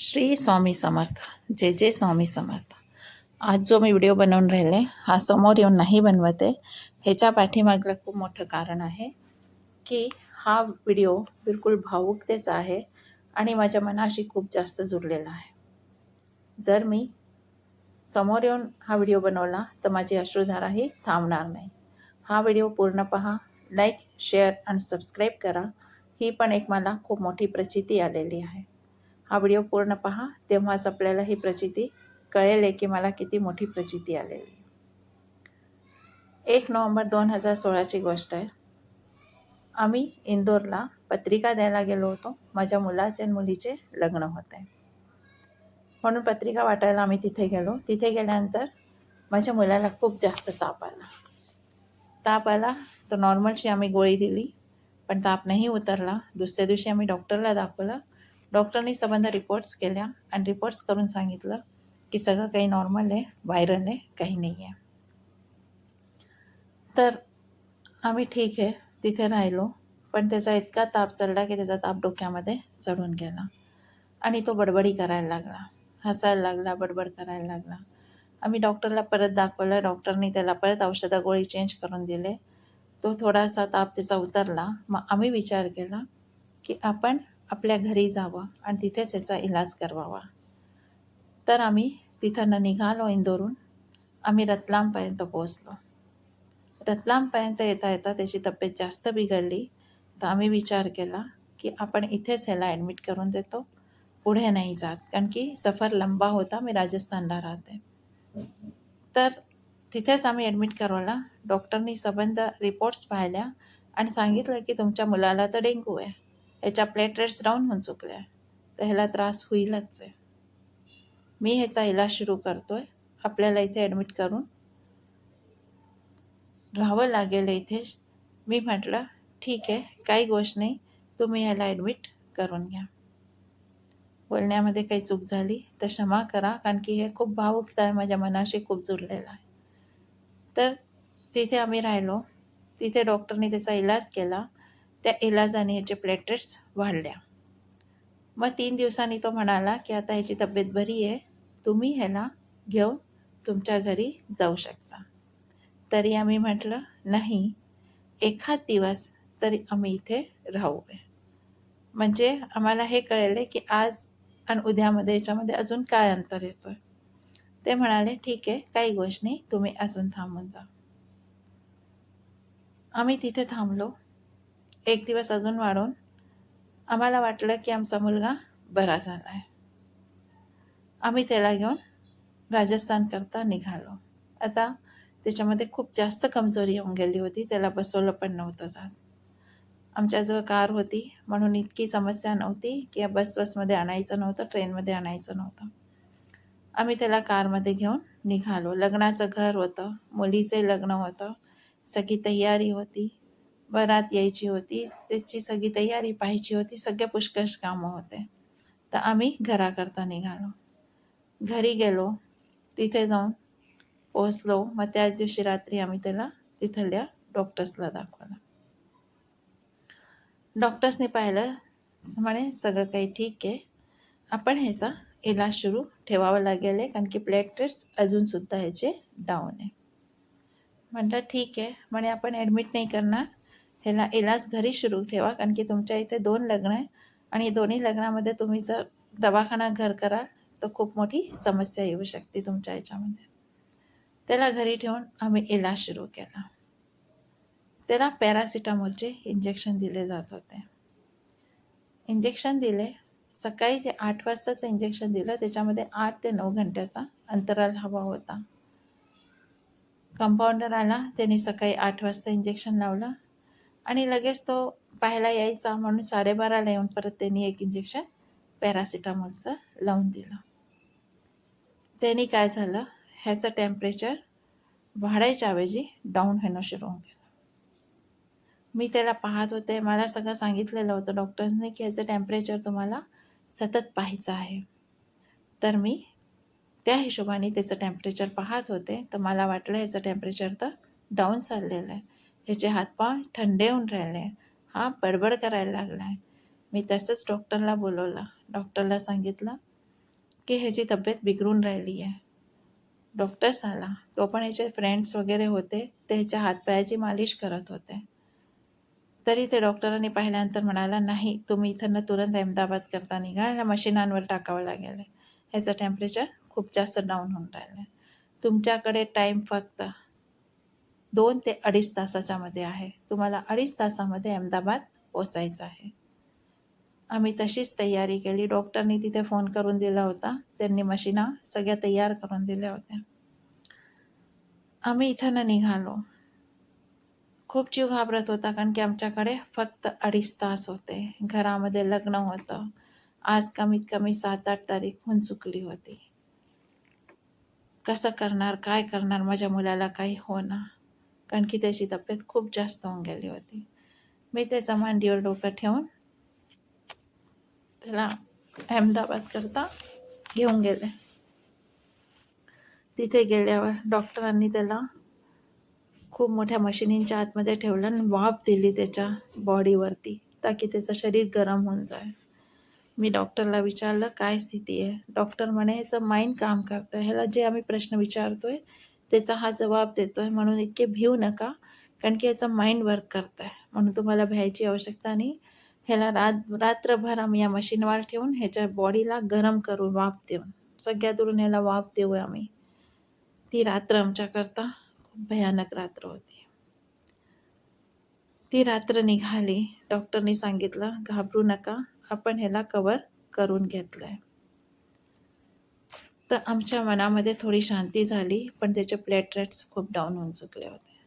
श्री स्वामी समर्थ. जे जे स्वामी समर्थ. आज जो मी व्हिडिओ बनवून राहिले हा समोर येऊन नाही बनवत. आहे ह्याच्या पाठीमागलं खूप मोठं कारण आहे की हा व्हिडिओ बिलकुल भावुकतेचा आहे आणि माझ्या मनाशी खूप जास्त जुळलेला आहे. जर मी समोर येऊन हा व्हिडिओ बनवला तर माझी अश्रुधाराही थांबणार नाही. हा व्हिडिओ पूर्ण पहा लाईक शेअर आणि सबस्क्राईब करा. ही पण एक मला खूप मोठी प्रचिती आलेली आहे. हा व्हिडिओ पूर्ण पहा तेव्हाच आपल्याला ही प्रचिती कळेल आहे की मला किती मोठी प्रचिती आलेली. एक नोव्हेंबर दोन हजार सोळाची गोष्ट आहे. आम्ही इंदोरला पत्रिका द्यायला गेलो होतो. माझ्या मुलाचे आणि मुलीचे लग्न होते. म्हणून पत्रिका वाटायला आम्ही तिथे गेलो. तिथे गेल्यानंतर माझ्या मुलाला खूप जास्त ताप आला. ताप आला तर नॉर्मलशी आम्ही गोळी दिली पण ताप नाही उतरला. दुसऱ्या दिवशी आम्ही डॉक्टरला दाखवलं डॉक्टरनी संबंध रिपोर्ट्स केल्या आणि रिपोर्ट्स करून सांगितलं की सगळं काही नॉर्मल आहे व्हायरल आहे काही नाही आहे. तर आम्ही ठीक आहे तिथे राहिलो. पण त्याचा इतका ताप चढला की त्याचा ताप डोक्यामध्ये चढून गेला. आणि तो बडबडी करायला लागला. हसायला लागला बडबड करायला लागला. आम्ही डॉक्टरला परत दाखवलं. डॉक्टरनी त्याला परत औषधं गोळी चेंज करून दिले. तो थोडासा ताप त्याचा उतरला. मग आम्ही विचार केला की आपण आपल्या घरी जावं आणि तिथेच याचा इलाज करवावा तर आम्ही तिथं निघालो इंदोरून आम्ही रतलामपर्यंत पोहोचलो. रतलामपर्यंत येता येता त्याची तब्येत जास्त बिघडली. तर आम्ही विचार केला की आपण इथेच ह्याला ॲडमिट करून देतो. पुढे नाही जात. कारण की सफर लंबा होता. मी राजस्थानला राहते. तर तिथेच आम्ही ॲडमिट करवला. डॉक्टरनी सबंध रिपोर्ट्स पाहिल्या आणि सांगितलं की तुमच्या मुलाला तर डेंगू आहे. याच्या प्लेटलेट्स डाऊन होऊन चुकल्या तर ह्याला त्रास होईलच आहे. मी ह्याचा इलाज सुरू करतो आहे आपल्याला इथे ॲडमिट करून राहावं लागेल इथेच मी म्हटलं ठीक आहे काही गोष्ट नाही. तुम्ही ह्याला ॲडमिट करून घ्या. बोलण्यामध्ये काही चूक झाली तर क्षमा करा कारण की हे खूप भावुकता आहे माझ्या मनाशी खूप जुळलेलं आहे. तर तिथे आम्ही राहिलो. तिथे डॉक्टरने त्याचा इलाज केला. त्या इलाजाने ह्याचे प्लेटलेट्स वाढल्या. मग तीन दिवसांनी तो म्हणाला की आता ह्याची तब्येत बरी आहे. तुम्ही ह्याला घेऊन तुमच्या घरी जाऊ शकता. तरी आम्ही म्हटलं नाही एखाद दिवस तरी आम्ही इथे राहू आहे म्हणजे आम्हाला हे कळले की आज आणि उद्यामध्ये याच्यामध्ये अजून काय अंतर येतो आहे ते म्हणाले ठीक आहे काही गोष्ट नाही तुम्ही अजून थांबून जा. आम्ही तिथे थांबलो. एक दिवस अजून वाढून आम्हाला वाटलं की आमचा मुलगा बरा झाला आहे आम्ही त्याला घेऊन राजस्थानकरता निघालो. आता त्याच्यामध्ये खूप जास्त कमजोरी येऊन गेली होती त्याला बसवलं पण नव्हतं जात. आमच्याजवळ कार होती म्हणून इतकी समस्या नव्हती की बस बसमध्ये आणायचं नव्हतं ट्रेनमध्ये आणायचं नव्हतं. आम्ही त्याला कारमध्ये घेऊन निघालो. लग्नाचं घर होतं मुलीचे लग्न होतं सगळी तयारी होती. बरात यायची होती त्याची सगळी तयारी पाहायची होती सगळे पुष्कळ कामं होते. तर आम्ही घराकरता निघालो. घरी गेलो तिथे जाऊन पोचलो मग त्याच दिवशी रात्री आम्ही त्याला तिथल्या डॉक्टर्सला दाखवलं. डॉक्टर्सने पाहिलं म्हणे सगळं काही ठीक आहे. आपण ह्याचा इलाज सुरू ठेवावा लागेल आहे कारण की प्लेटलेट्स अजूनसुद्धा ह्याचे डाऊन आहे. म्हटलं ठीक आहे. म्हणे आपण ॲडमिट नाही करणार. ह्याला इलाज घरी सुरू ठेवा कारण की तुमच्या इथे दोन लग्न आहे आणि दोन्ही लग्नामध्ये तुम्ही जर दवाखाना घर कराल तर खूप मोठी समस्या येऊ शकते तुमच्या याच्यामध्ये त्याला घरी ठेवून आम्ही इलाज सुरू केला. त्याला पॅरासिटामॉलचे इंजेक्शन दिले जात होते. इंजेक्शन दिले सकाळी जे आठ वाजताचं इंजेक्शन दिलं त्याच्यामध्ये आठ ते नऊ घंट्याचा अंतराल हवा होता. कंपाऊंडर आला त्यांनी सकाळी आठ वाजता इंजेक्शन लावलं आणि लगेच तो पाहायला यायचा म्हणून साडेबाराला येऊन परत त्यांनी एक इंजेक्शन पॅरासिटामॉलचं लावून दिलं. त्यांनी काय झालं? ह्याचं टेम्परेचर वाढायच्या ऐवजी डाऊन होणं सुरू होऊन गेलं. मी त्याला पाहत होते. मला सगळं सांगितलेलं होतं डॉक्टर्सने की ह्याचं टेम्परेचर तुम्हाला सतत पाहायचं आहे. तर मी त्या हिशोबाने त्याचं टेम्परेचर पाहत होते. तर मला वाटलं ह्याचं टेम्परेचर तर डाऊन चाललेलं आहे. ह्याचे हातपाय थंडे होऊन राहिले. हा बडबड करायला लागला आहे मी तसंच डॉक्टरला बोलवलं. डॉक्टरला सांगितलं की ह्याची तब्येत बिघडून राहिली आहे. डॉक्टर्स आला तो पण ह्याचे फ्रेंड्स वगैरे होते. ते ह्याच्या हातपायाची मालिश करत होते. तरी ते डॉक्टरांनी पाहिल्यानंतर म्हणाला नाही तुम्ही इथं तुरंत अहमदाबाद करता निघाला मशिनांवर टाकावं लागेल. ह्याचं टेम्परेचर खूप जास्त डाऊन होऊन राहिलं आहे तुमच्याकडे टाईम फक्त दोन ते अडीच तासाच्या मध्ये आहे. तुम्हाला अडीच तासामध्ये अहमदाबाद पोचायचं आहे. आम्ही तशीच तयारी केली. डॉक्टरनी तिथे फोन करून दिला होता. त्यांनी मशिना सगळ्या तयार करून दिल्या होत्या. आम्ही इथं निघालो. खूप जीव घाबरत होता कारण की आमच्याकडे फक्त अडीच तास होते. घरामध्ये लग्न होतं. आज कमीत कमी सात आठ तारीख होऊन चुकली होती. कसं करणार? काय करणार? माझ्या मुलाला काही होणार कारण की त्याची तब्येत खूप जास्त होऊन गेली होती. मी त्याचा मांडीवर डोकं ठेवून त्याला अहमदाबाद करता घेऊन गेले. तिथे गेल्यावर डॉक्टरांनी त्याला खूप मोठ्या मशिनींच्या आतमध्ये ठेवलं आणि वाफ दिली त्याच्या बॉडीवरती ताकी त्याचं शरीर गरम होऊन जाय मी डॉक्टरला विचारलं काय स्थिती आहे? डॉक्टर म्हणे ह्याचं माइंड काम करतं ह्याला जे आम्ही प्रश्न विचारतोय त्याचा हा जबाब देतोय. म्हणून इतके भिऊ नका कारण की याचा माइंड वर्क करत आहे म्हणून तुम्हाला भ्यायची आवश्यकता नाही. ह्याला रात रात्रभर आम्ही या मशीनवर ठेवून ह्याच्या बॉडीला गरम करून वाफ देऊन सगळ्यातून ह्याला वाफ देऊ आम्ही. ती रात्र आमच्याकरता खूप भयानक रात्र होती. ती रात्र निघाली. डॉक्टरनी सांगितलं घाबरू नका. आपण ह्याला कवर करून घेतलं आहे तर आमच्या मनामध्ये थोडी शांती झाली पण त्याचे प्लेटलेट्स खूप डाऊन होऊन चुकले होते.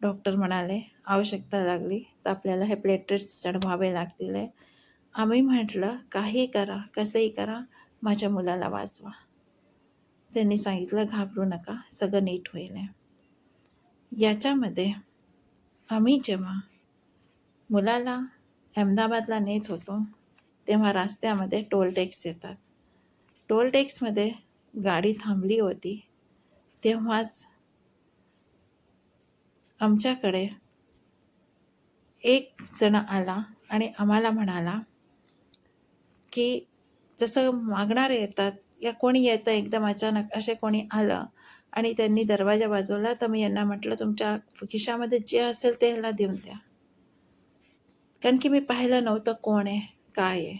डॉक्टर म्हणाले आवश्यकता लागली तर आपल्याला हे प्लेटलेट्स चढवावे लागतील आहे. आम्ही म्हटलं काही करा कसंही करा माझ्या मुलाला वाचवा. त्यांनी सांगितलं घाबरू नका सगळं नीट होईल याच्यामध्ये आम्ही जेव्हा मुलाला अहमदाबादला नेत होतो तेव्हा रस्त्यामध्ये टोल टॅक्स येतात. टोल टॅक्समध्ये गाडी थांबली होती तेव्हाच आमच्याकडे एक जण आला आणि आम्हाला म्हणाला की जसं मागणारे येतात या कोणी येतं एकदम अचानक असे कोणी आलं आणि त्यांनी दरवाजा बाजूला तर मी यांना म्हटलं तुमच्या खिशामध्ये जे असेल ते ह्याला देऊन द्या. कारण की मी पाहिलं नव्हतं कोण आहे काय आहे.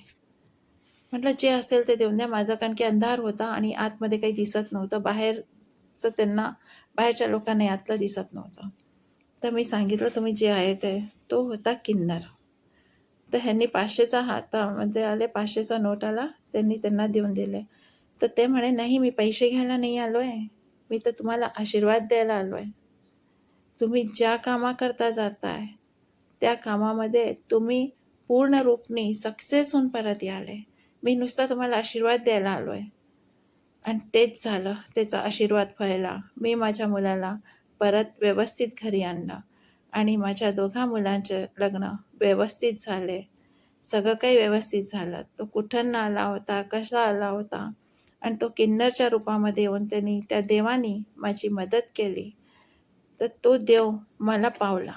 म्हटलं जे असेल ते देऊन द्या. माझा कारण की अंधार होता आणि आतमध्ये काही दिसत नव्हतं. बाहेरचं त्यांना बाहेरच्या लोकांना आतलं दिसत नव्हतं. तर मी सांगितलं तुम्ही जे आहे ते. तो होता किन्नर. तर ह्यांनी पाचशेचा हातामध्ये आले पाचशेचा नोट आला त्यांनी त्यांना देऊन दिले. तर ते म्हणे नाही मी पैसे घ्यायला नाही आलो आहे मी तर तुम्हाला आशीर्वाद द्यायला आलो आहे तुम्ही ज्या कामाकरता जाताय त्या कामामध्ये तुम्ही पूर्ण रूपनी सक्सेस होऊन परत याले. मी नुसता तुम्हाला आशीर्वाद द्यायला आलो आहे आणि तेच झालं त्याचा आशीर्वाद फळला मी माझ्या मुलाला परत व्यवस्थित घरी आणलं. आणि माझ्या दोघा मुलांचे लग्न व्यवस्थित झाले. सगळं काही व्यवस्थित झालं. तो कुठं आला होता कसा आला होता? आणि तो किन्नरच्या रूपामध्ये येऊन त्यांनी त्या देवानी माझी मदत केली. तर तो देव मला पावला.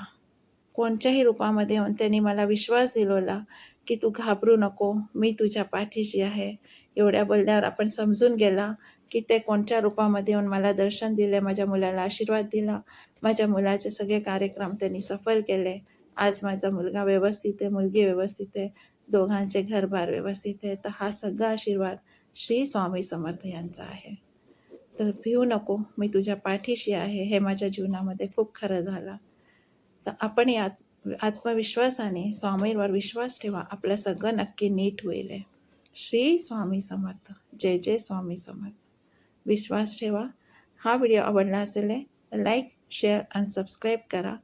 कोणत्याही रूपामध्ये येऊन त्यांनी मला विश्वास दिलेला की तू घाबरू नको मी तुझ्या पाठीशी आहे. एवढ्या बोलण्यावर आपण समजून गेला की ते कोणत्या रूपामध्ये येऊन मला दर्शन दिले माझ्या मुलाला आशीर्वाद दिला माझ्या मुलाचे सगळे कार्यक्रम त्यांनी सफल केले. आज माझा मुलगा व्यवस्थित आहे मुलगी व्यवस्थित आहे दोघांचे घरबार व्यवस्थित आहे तर हा सगळा आशीर्वाद श्री स्वामी समर्थ यांचा आहे. तर भिऊ नको मी तुझ्या पाठीशी आहे हे माझ्या जीवनामध्ये खूप खरं झालं. तर आपण या आत्मविश्वासाने स्वामींवर विश्वास ठेवा. आपलं सगळं नक्की नीट होईल आहे श्री स्वामी समर्थ. जय जय स्वामी समर्थ. विश्वास ठेवा. हा व्हिडिओ आवडला असेल लाईक शेअर आणि सबस्क्राईब करा.